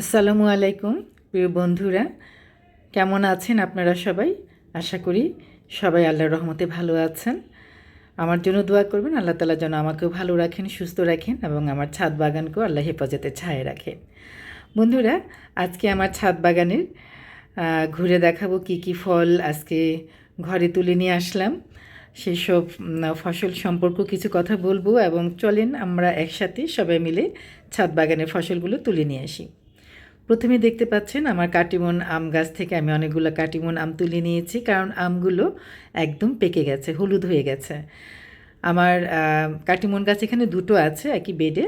আসসালামু আলাইকুম, প্রিয় বন্ধুরা। কেমন আছেন আপনারা সবাই? আশা করি সবাই আল্লাহর রহমতে ভালো আছেন। আমার জন্য দোয়া করবেন, আল্লাহ তালা যেন আমাকেও ভালো রাখেন, সুস্থ রাখেন এবং আমার ছাদ বাগানকেও আল্লাহ হেফাজতে ছায়ে রাখেন বন্ধুরা, আজকে আমার ছাদ বাগানের ঘুরে দেখাবো কি কি ফল আজকে ঘরে তুলে নিয়ে আসলাম। সেসব ফসল সম্পর্ক কিছু কথা বলব এবং চলেন আমরা একসাথে সবাই মিলে ছাদ বাগানের ফসলগুলো তুলে নিয়ে আসি। প্রথমে দেখতে পাচ্ছেন আমার কাটিমন আম গাছ থেকে আমি অনেকগুলো কাটিমন আম তুলে নিয়েছি, কারণ আমগুলো একদম পেকে গেছে, হলুদ হয়ে গেছে। আমার কাটিমন গাছ এখানে দুটো আছে একই বেডে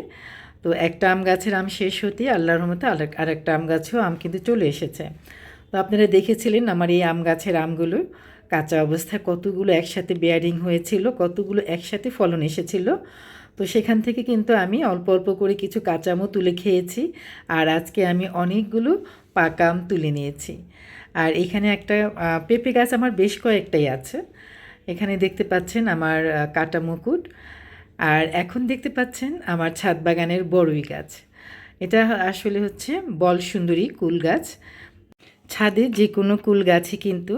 তো একটা আম গাছের আম শেষ হতে আল্লাহর রহমতে আরেক- আরেকটা আম গাছেও আম কিন্তু চলে এসেছে। তো আপনারা দেখেছিলেন আমার এই আম গাছের আমগুলো কাঁচা অবস্থায় কতগুলো একসাথে বেয়ারিং হয়েছিল, কতগুলো একসাথে ফলন এসেছিল। তো সেখান থেকে কিন্তু আমি অল্প অল্প করে কিছু কাঁচা আমও তুলে খেয়েছি আর আজকে আমি অনেকগুলো পাকা আম তুলে নিয়েছি। আর এখানে একটা পেঁপে গাছ আমার বেশ কয়েকটাই আছে। এখানে দেখতে পাচ্ছেন আমার কাটা মুকুট। আর এখন দেখতে পাচ্ছেন আমার ছাদ বাগানের বড়ই গাছ। এটা আসলে হচ্ছে বল সুন্দরী কুল গাছ। ছাদে যে কোনো কুল গাছই কিন্তু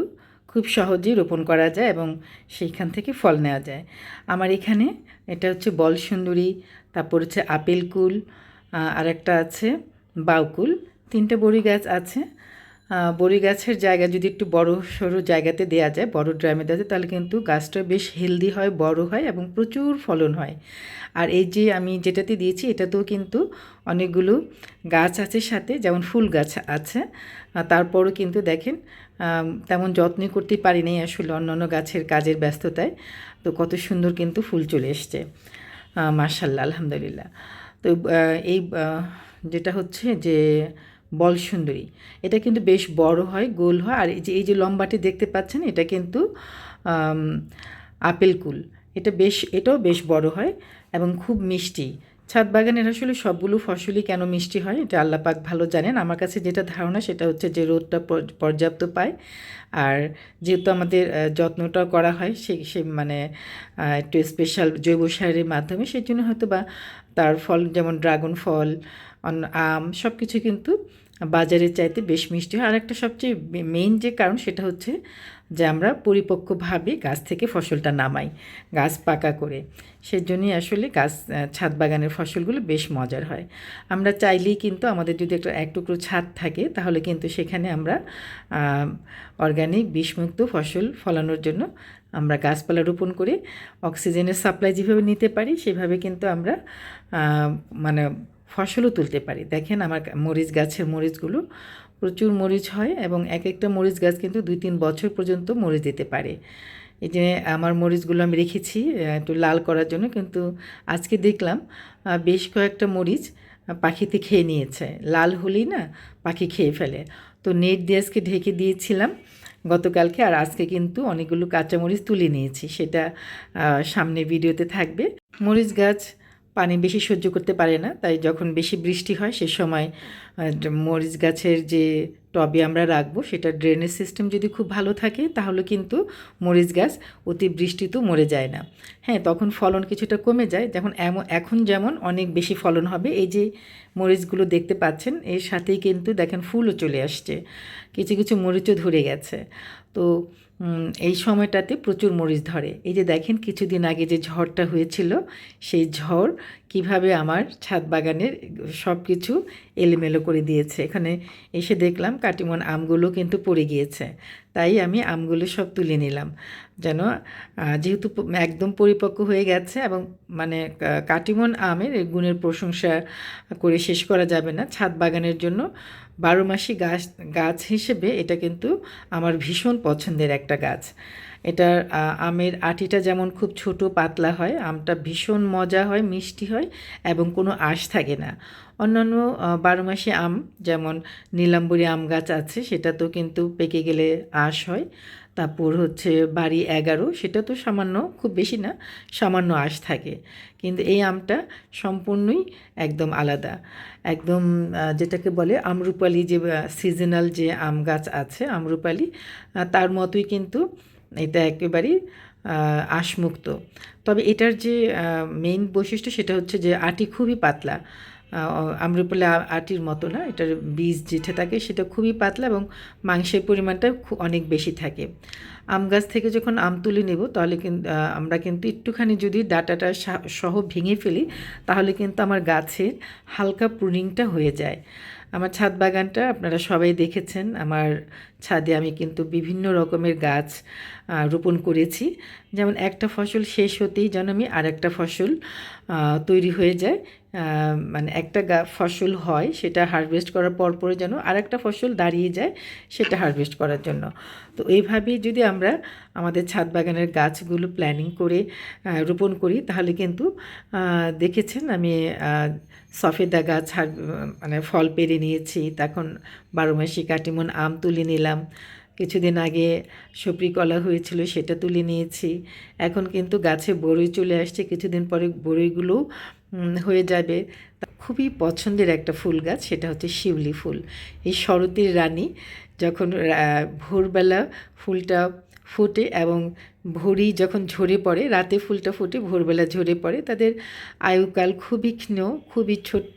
খুব সহজেই রোপণ করা যায় এবং সেইখান থেকে ফল নেওয়া যায়। আমার এখানে এটা হচ্ছে বল সুন্দরী তারপর হচ্ছে আপেল কুল আর একটা আছে বাউকুল, তিনটে বড়ি গাছ আছে। বড়ি গাছের জায়গা যদি একটু বড় সরু জায়গাতে দেওয়া যায়, বড় ড্রামে দেওয়া যায়, তাহলে কিন্তু গাছটা বেশ হেলদি হয়, বড় হয় এবং প্রচুর ফলন হয়। আর এই যে আমি যেটাতে দিয়েছি, এটাতেও কিন্তু অনেকগুলো গাছ আছে সাথে, যেমন ফুল গাছ আছে। তারপরও কিন্তু দেখেন তেমন যত্নই করতে পারি নাই আসলে অন্যান্য গাছের কাজের ব্যস্ততায়। তো কত সুন্দর কিন্তু ফুল চলে এসছে। মার্শাল্লাহ আলহামদুলিল্লাহ। তো এই যেটা হচ্ছে যে বল সুন্দরী। এটা কিন্তু বেশ বড় হয় গোল হয়। আর এই যে এই যে লম্বাটি দেখতে পাচ্ছেন এটা কিন্তু আপেল কুল। এটা বেশ এটাও বেশ বড় হয় এবং খুব মিষ্টি। ছাদ বাগানের আসলে সবগুলো ফসলই কেন মিষ্টি হয় এটা আল্লাহ পাক ভালো জানেন। আমার কাছে যেটা ধারণা সেটা হচ্ছে যে রোদটা পর্যাপ্ত পায়। আর যেহেতু আমাদের আহ, যত্নটা করা হয় সে সে মানে একটু স্পেশাল জৈব সারের মাধ্যমে সেই জন্য হয়তো বা তার ফল যেমন ড্রাগন ফল আম সব কিছু কিন্তু বাজারের চাইতে বেশ মিষ্টি হয়। আর একটা সবচেয়ে মেইন যে কারণ সেটা হচ্ছে যে আমরা পরিপক্কভাবে গাছ থেকে ফসলটা নামাই, গাছ পাকা করে। সেজন্যই আসলে গাছ ছাদ বাগানের ফসলগুলো বেশ মজার হয়। আমরা চাইলেই কিন্তু আমাদের যদি একটা এক টুকরো ছাদ থাকে, তাহলে কিন্তু সেখানে আমরা অর্গানিক বিষমুক্ত ফসল ফলানোর জন্য আমরা গাছপালা রোপণ করে অক্সিজেনের সাপ্লাই যেভাবে নিতে পারি, সেভাবে কিন্তু আমরা মানে ফসলও তুলতে পারি। দেখেন আমার মরিচ গাছের মরিচগুলো প্রচুর মরিচ হয় এবং এক একটা মরিচ গাছ কিন্তু দুই তিন বছর পর্যন্ত মরিচ দিতে পারে। এই যে আমার মরিচগুলো আমি রেখেছি একটু লাল করার জন্য কিন্তু আজকে দেখলাম বেশ কয়েকটা মরিচ পাখিতে খেয়ে নিয়েছে। লাল হলেই না পাখি খেয়ে ফেলে। তো নেট দিয়ে আজকে ঢেকে দিয়েছিলাম গতকালকে আর আজকে কিন্তু অনেকগুলো কাঁচামরিচ তুলে নিয়েছি। সেটা সামনে ভিডিওতে থাকবে। মরিচ গাছ পানি বেশি সহ্য করতে পারে না। তাই যখন বেশি বৃষ্টি হয়, সে সময় মরিচ গাছের যে টবে আমরা রাখব, সেটা ড্রেনেজ সিস্টেম যদি খুব ভালো থাকে, তাহলে কিন্তু মরিচ গাছ অতি বৃষ্টিতেও মরে যায় না। হ্যাঁ তখন ফলন কিছুটা কমে যায়। যখন এমন, এখন যেমন অনেক বেশি ফলন হবে, এই যে মরিচগুলো দেখতে পাচ্ছেন, এর সাথেই কিন্তু দেখেন ফুলও চলে আসছে। কিছু কিছু মরিচও ধরে গেছে। তো এই সময়টাতে প্রচুর মরিচ ধরে। এই যে দেখেন, কিছুদিন আগে যে ঝড়টা হয়েছিল, সেই ঝড় কীভাবে আমার ছাদ বাগানের সব কিছু এলোমেলো করে দিয়েছে। এখানে এসে দেখলাম কাটিমন আমগুলো কিন্তু পড়ে গিয়েছে। তাই আমি আমগুলো সব তুলে নিলাম। যেন যেহেতু একদম পরিপক্ক হয়ে গেছে এবং মানে কাটিমন আমের গুণের প্রশংসা করে শেষ করা যাবে না। ছাদ বাগানের জন্য বারো মাসি গাছ গাছ হিসেবে এটা কিন্তু আমার ভীষণ পছন্দের একটা গাছ। এটার আমের আটিটা যেমন খুব ছোট, পাতলা হয়, আমটা ভীষণ মজা হয়, মিষ্টি হয় এবং কোনো আঁশ থাকে না। অন্যান্য বারো মাসে আম যেমন নীলাম্বরী আম গাছ আছে সেটা তো কিন্তু পেকে গেলে আঁশ হয়। তারপর হচ্ছে বাড়ি এগারো, সেটা তো সামান্য, খুব বেশি না, সামান্য আঁশ থাকে। কিন্তু এই আমটা সম্পূর্ণই একদম আলাদা। একদম যেটাকে বলে আমরুপালি যে সিজনাল যে আম গাছ আছে, আমরুপালি তার মতোই কিন্তু এটা একেবারেই আঁশমুক্ত। তবে এটার যে মেইন বৈশিষ্ট্য সেটা হচ্ছে যে, আটি খুবই পাতলা। আম্রপলা আটির মতো না, এটার বীজ যেটা থাকে সেটা খুবই পাতলা এবং মাংসের পরিমাণটা অনেক বেশি থাকে। আম গাছ থেকে যখন আম তুলে নেব, তাহলে কিন্তু আমরা কিন্তু একটুখানি যদি ডাটাটা সহ ভেঙে ফেলি, তাহলে কিন্তু আমার গাছের হালকা প্রুনিংটা হয়ে যায়। আমার ছাদ বাগানটা আপনারা সবাই দেখেছেন, আমার ছাদে আমি কিন্তু বিভিন্ন রকমের গাছ রোপণ করেছি। যেমন একটা ফসল শেষ হতেই যেন আমি আর একটা ফসল তৈরি হয়ে যায়। মানে একটা ফসল হয় সেটা হারভেস্ট করার পর পরে যেন আর একটা ফসল দাঁড়িয়ে যায় সেটা হারভেস্ট করার জন্য। তো এইভাবেই যদি আমরা আমাদের ছাদ বাগানের গাছগুলো প্ল্যানিং করে রোপণ করি, তাহলে কিন্তু দেখেছেন আমি সফেদা গাছ মানে ফল পেরে নিয়েছি, তখন বারো মাসি কাটিমন আম তুলে নিলাম কিছুদিন আগে সপরি কলা হয়েছিল, সেটা তুলে নিয়েছি। এখন কিন্তু গাছে বড়ই চলে আসছে, কিছুদিন পরে বড়ইগুলো হয়ে যাবে। খুবই পছন্দের একটা ফুল গাছ, সেটা হচ্ছে শিউলি ফুল। এই শরতের রানী যখন ভোরবেলা ফুলটা ফোটে এবং ভোরই যখন ঝরে পড়ে, রাতে ফুলটা ফুটে, ভোরবেলা ঝরে পড়ে, তাদের আয়ুকাল খুবই ক্ষীণ, খুবই ছোট্ট।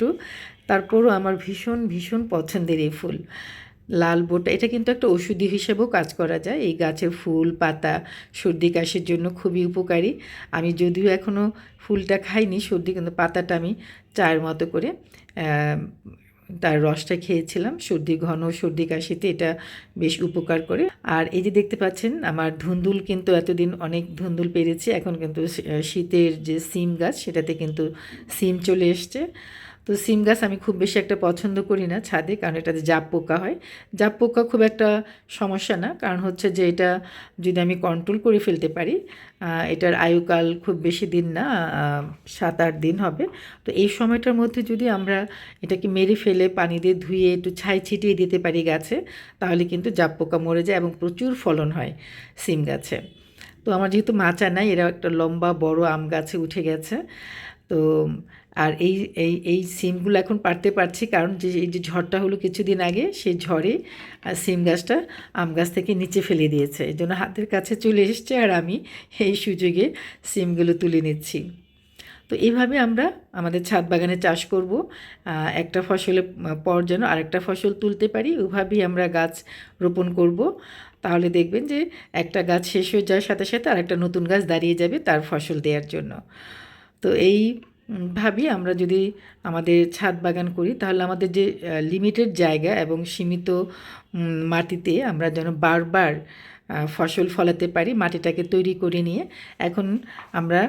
তারপরও আমার ভীষণ ভীষণ পছন্দের এই ফুল। লাল বোটা, এটা কিন্তু একটা ওষুধি হিসেবেও কাজ করা যায়। এই গাছের ফুল, পাতা, সর্দি, কাশির জন্য খুবই উপকারী। আমি যদিও এখনও ফুলটা খাইনি, সর্দি, কিন্তু পাতাটা আমি চায়ের মতো করে তার রসটা খেয়েছিলাম। সর্দি ঘন, সর্দি, কাশিতে এটা বেশ উপকার করে। আর এই যে দেখতে পাচ্ছেন, আমার ধুন্দুল কিন্তু এতদিন অনেক ধুন্দুল পেরেছি। এখন কিন্তু শীতের যে সিম গাছ, সেটাতে কিন্তু সিম চলে এসছে। তো সিম গাছ আমি খুব বেশি একটা পছন্দ করি না ছাদে, কারণ এটাতে জাপ পোকা হয়। জাপ পোকা খুব একটা সমস্যা না, কারণ হচ্ছে যে এটা যদি আমি কন্ট্রোল করে ফেলতে পারি এটার আয়ুকাল খুব বেশি দিন না সাত আট দিন হবে। তো এই সময়টার মধ্যে যদি আমরা এটাকে মেরে ফেলে, পানি দিয়ে ধুয়ে, একটু ছাই ছিটিয়ে দিতে পারি গাছে, তাহলে কিন্তু জাপ পোকা মরে যায় এবং প্রচুর ফলন হয় সিম গাছে। তো আমার যেহেতু মাচা নাই এরা একটা লম্বা বড় আম গাছে উঠে গেছে। তো, আর এই এই এই সিমগুলো এখন পারতে পারছি কারণ যে, এই যে ঝড়টা হলো কিছুদিন আগে, সেই ঝড়ে সিম গাছটা আম গাছ থেকে নিচে ফেলে দিয়েছে। এই জন্য হাতের কাছে চলে এসছে আর আমি এই সুযোগে সিমগুলো তুলে নিচ্ছি। তো এইভাবে আমরা আমাদের ছাদ বাগানে চাষ করব। একটা ফসলের পর যেন আরেকটা ফসল তুলতে পারি, ওভাবেই আমরা গাছ রোপণ করব। তাহলে দেখবেন যে একটা গাছ শেষ হয়ে যাওয়ার সাথে সাথে আরেকটা নতুন গাছ দাঁড়িয়ে যাবে তার ফসল দেওয়ার জন্য। তো এই ভাবি আমরা যদি আমাদের ছাদ বাগান করি, তাহলে আমাদের যে লিমিটেড জায়গা এবং সীমিত মাটিতে আমরা যেন বারবার ফসল ফলাতে পারি, মাটিটাকে তৈরি করে নিয়ে, এখন আমরা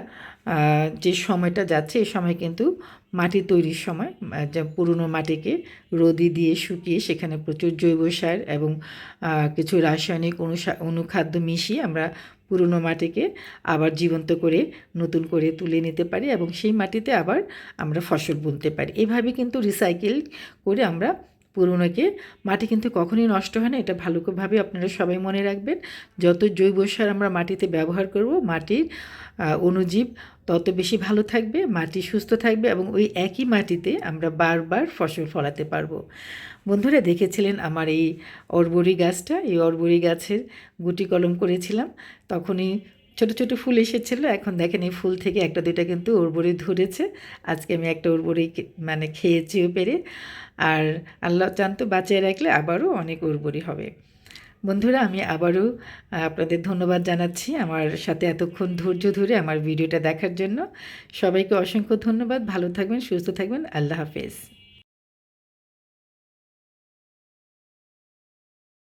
যে সময়টা যাচ্ছে, এই সময় কিন্তু মাটি তৈরির সময় পুরনো মাটিকে রোদি দিয়ে শুকিয়ে সেখানে প্রচুর জৈব সার এবং কিছু রাসায়নিক অনুসা- অনুখাদ্য মিশিয়ে আমরা পুরনো মাটিকে আবার জীবন্ত করে, নতুন করে তুলে নিতে পারি এবং সেই মাটিতে আবার আমরা ফসল বুনতে পারি। এভাবে কিন্তু রিসাইকেল করে আমরা পুরনোকে, মাটি কিন্তু কখনই নষ্ট হয় না, এটা ভালোভাবে আপনারা সবাই মনে রাখবেন। যত জৈব সার আমরা মাটিতে ব্যবহার করব, মাটির অণুজীব তত বেশি ভালো থাকবে, মাটি সুস্থ থাকবে এবং ওই একই মাটিতে আমরা বারবার ফসল ফলাতে পারব। বন্ধুরা, দেখেছিলেন আমার এই অরবরি গাছটা? এই অরবরি গাছের গুটি কলম করেছিলাম। তখনই ছোট ছোট ফুল এসেছিল। এখন দেখেন এই ফুল থেকে একটা দুইটা কিন্তু উর্বরি ধরেছে। আজকে আমি একটা উর্বরি কে- মানে খেয়েছিও পেরে। আর আল্লাহ চান তো বাঁচিয়ে রাখলে আবারও অনেক উর্বরি হবে। বন্ধুরা, আমি আবারও আপনাদের ধন্যবাদ জানাচ্ছি আমার সাথে এতক্ষণ ধৈর্য ধরে আমার ভিডিওটা দেখার জন্য। সবাইকে অসংখ্য ধন্যবাদ। ভালো থাকবেন, সুস্থ থাকবেন। আল্লাহ হাফেজ।